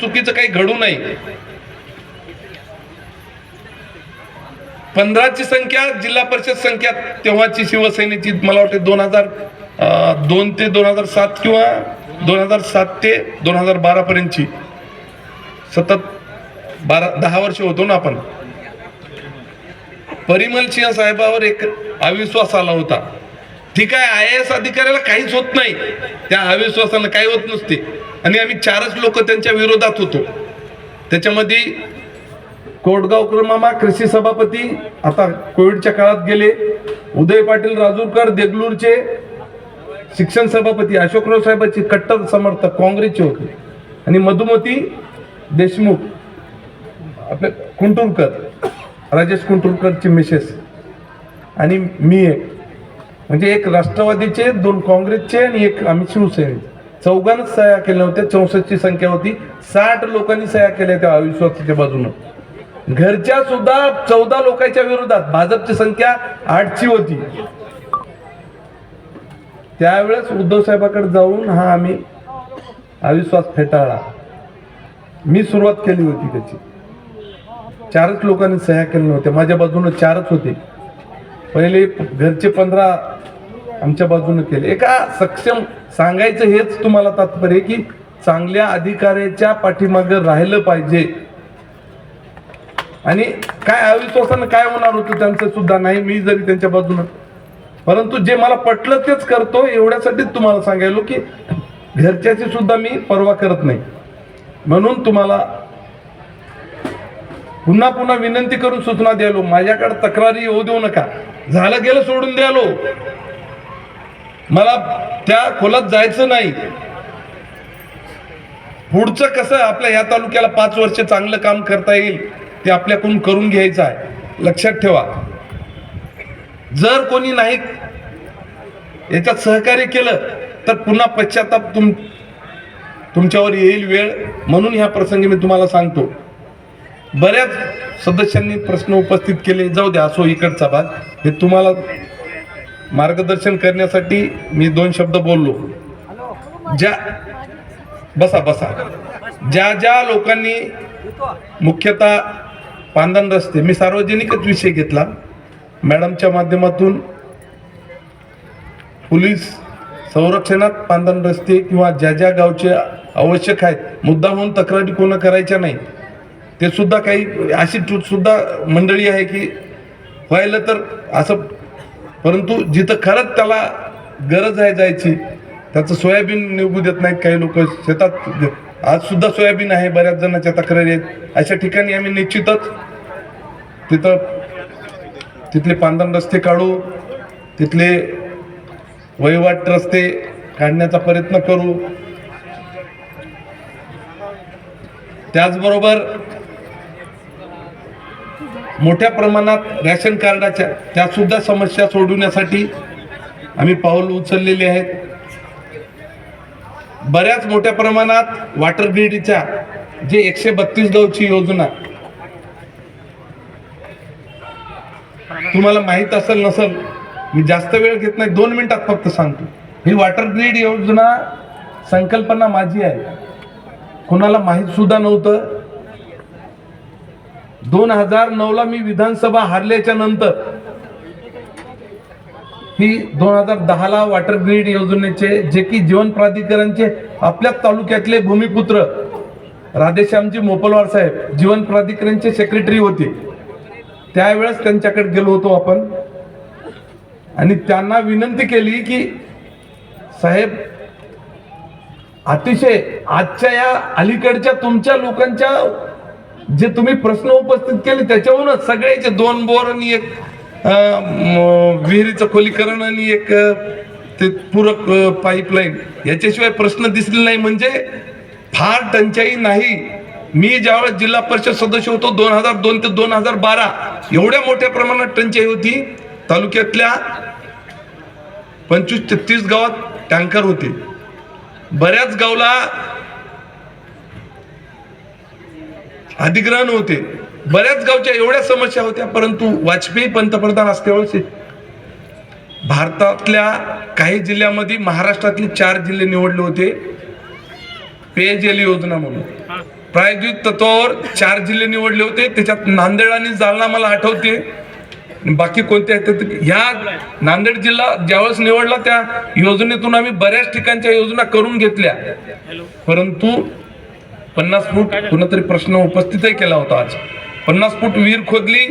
चुकीचं काही घडू नये. पंधराची संख्या जिल्हा परिषद संख्या तेव्हाची शिवसेनेची मला वाटते दोन हजार दोन ते दोन हजार सात किंवा दोन हजार सात ते दोन हजार बारा पर्यंतची. सतत बारा दहा वर्ष होतो ना आपण. परिमल सिंह साहेबावर एक अविश्वास आला होता. ठीक आहे आय एस अधिकाऱ्याला काहीच होत नाही. त्या अविश्वासानं काही होत नसते. आणि आम्ही चारच लोक त्यांच्या विरोधात होतो. त्याच्यामध्ये कोटगावकर मामा कृषी सभापती आता कोविडच्या काळात गेले. उदय पाटील राजूरकर देगलूरचे शिक्षण सभापती अशोकराव साहेबांचे कट्टर समर्थक काँग्रेसचे होते. आणि मधुमती देशमुख आपले कुंटुरकर राजेश कुंटुरकरची मिसेस आणि मी एक. म्हणजे एक राष्ट्रवादीचे दोन काँग्रेसचे आणि एक आम्ही शिवसेनेचे. चौघांच सह्या केल्या होत्या चौसष्टची संख्या होती. साठ लोकांनी सह्या केल्या त्या अविश्वासाच्या बाजूनं. घरच्या सुद्धा चौदा लोकांच्या विरोधात भाजपची संख्या आठची होती. त्यावेळेस उद्धव साहेबाकडे जाऊन हा आम्ही अविश्वास फेटाळला. मी सुरुवात केली होती त्याची. चारच लोकांनी सह्या केल्या नव्हत्या. माझ्या बाजूनं चारच होते. पहिले घरचे पंधरा आमच्या बाजूने केले. एका सक्षम सांगायचं हेच तुम्हाला तात्पर्य की चांगल्या अधिकाऱ्याच्या पाठीमागे राहिलं पाहिजे. आणि काय अविश्वासानं काय होणार होतं त्यांचं सुद्धा नाही मी जरी त्यांच्या बाजूनं. परंतु जे मला पटलं तेच करतो एवढ्यासाठीच तुम्हाला सांगायलो की घरच्याची सुद्धा मी पर्वा करत नाही. म्हणून तुम्हाला पुन्हा पुन्हा विनंती करून सूचना द्यालो माझ्याकडे तक्रारी येऊ देऊ नका. झालं गेलं सोडून द्यालो मला त्या खोलात जायचं नाही. पुढचं कसं आपल्या ह्या तालुक्याला पाच वर्ष चांगलं काम करता येईल ते आपल्याकडून करून घ्यायचं आहे. लक्षात ठेवा. जर कोणी नाही याच्यात सहकार्य केलं तर पुन्हा पश्चाताप तुम तुमच्यावर येईल वेळ. म्हणून ह्या प्रसंगी मी तुम्हाला सांगतो. बऱ्याच सदस्यांनी प्रश्न उपस्थित केले. जाऊ द्या असो इकडचा भाग. हे तुम्हाला मार्गदर्शन करण्यासाठी मी दोन शब्द बोललो. ज्या बसा बसा. ज्या ज्या लोकांनी मुख्यतः पांदन रस्ते मी सार्वजनिकच विषय घेतला. मॅडमच्या माध्यमातून पोलीस संरक्षणात पांदन रस्ते किंवा ज्या ज्या गावचे आवश्यक आहेत मुद्दा म्हणून तक्रारी कोण करायच्या नाही ते सुद्धा काही अशी सुद्धा मंडळी आहे की व्हायला तर असं परंतु जिथं खरंच त्याला गरज आहे जायची त्याचं सोयाबीन निघू देत नाहीत काही लोक शेतात आज सुद्धा सोयाबीन आहे बऱ्याच जणांच्या तक्रारी आहेत. अशा ठिकाणी आम्ही निश्चितच तिथं तिथले पांदन रस्ते काढू तिथले वहिवाट रस्ते काढण्याचा प्रयत्न करू. त्याचबरोबर मोठ्या प्रमाणात रॅशन कार्डाच्या त्यासुद्धा समस्या सोडवण्यासाठी आम्ही पाऊल उचललेले आहेत. बऱ्याच मोठ्या प्रमाणात वॉटर ग्रीडच्या जे एकशे बत्तीस गावची योजना तुम्हाला माहीत असेल नसेल मी जास्त वेळ घेत नाही दोन मिनिटात फक्त सांगतो. ही वॉटर ग्रीड योजना संकल्पना माझी आहे. कोणाला माहीत सुद्धा नव्हतं. दोन हजार नऊ ला मी विधानसभा हारल्याच्या नंतर ही दोन हजार दहा ला वॉटर ग्रीड योजनेचे जे की जीवन प्राधिकरणचे आपल्या तालुक्यातले भूमिपुत्र राधेश्यामजी मोपलवार साहेब जीवन प्राधिकरणचे सेक्रेटरी होते. त्यावेळेस त्यांच्याकडे गेलो होतो आपण. आणि त्यांना विनंती केली की साहेब अतिशय आजच्या या अलीकडच्या तुमच्या लोकांच्या जे तुम्ही प्रश्न उपस्थित केले त्याच्यावरूनच सगळ्याचे दोन बोर आणि एक विहिरीचं खोलीकरण आणि एक ते पूरक पाईपलाईन याच्याशिवाय प्रश्न दिसले नाही. म्हणजे फार टंचाई नाही. मी ज्यावेळेस जिल्हा परिषद सदस्य होतो दोन हजार दोन ते दोन हजार बारा एवढ्या मोठ्या प्रमाणात टंचाई होती. तालुक्यातल्या पंचवीस ते तीस गावात टँकर होते. बऱ्याच गावला अधिग्रहण होते. बऱ्याच गावच्या एवढ्या समस्या होत्या परंतु वाजपेयी पंतप्रधान असल्यावेळेस भारतातल्या काही जिल्ह्यामध्ये महाराष्ट्रातले चार जिल्हे निवडले होते. पेयजल योजना म्हणून. प्रायोगिक तत्वावर चार जिल्हे निवडले होते. त्याच्यात नांदेड आणि जालना मला आठवते. बाकी कोणते आहेत ह्या नांदेड जिल्हा ज्यावेळेस निवडला त्या योजनेतून आम्ही बऱ्याच ठिकाणच्या योजना करून घेतल्या. परंतु पन्नास फूट कुणीतरी प्रश्न उपस्थितही केला होता आज. पन्नास फूट विहीर खोदली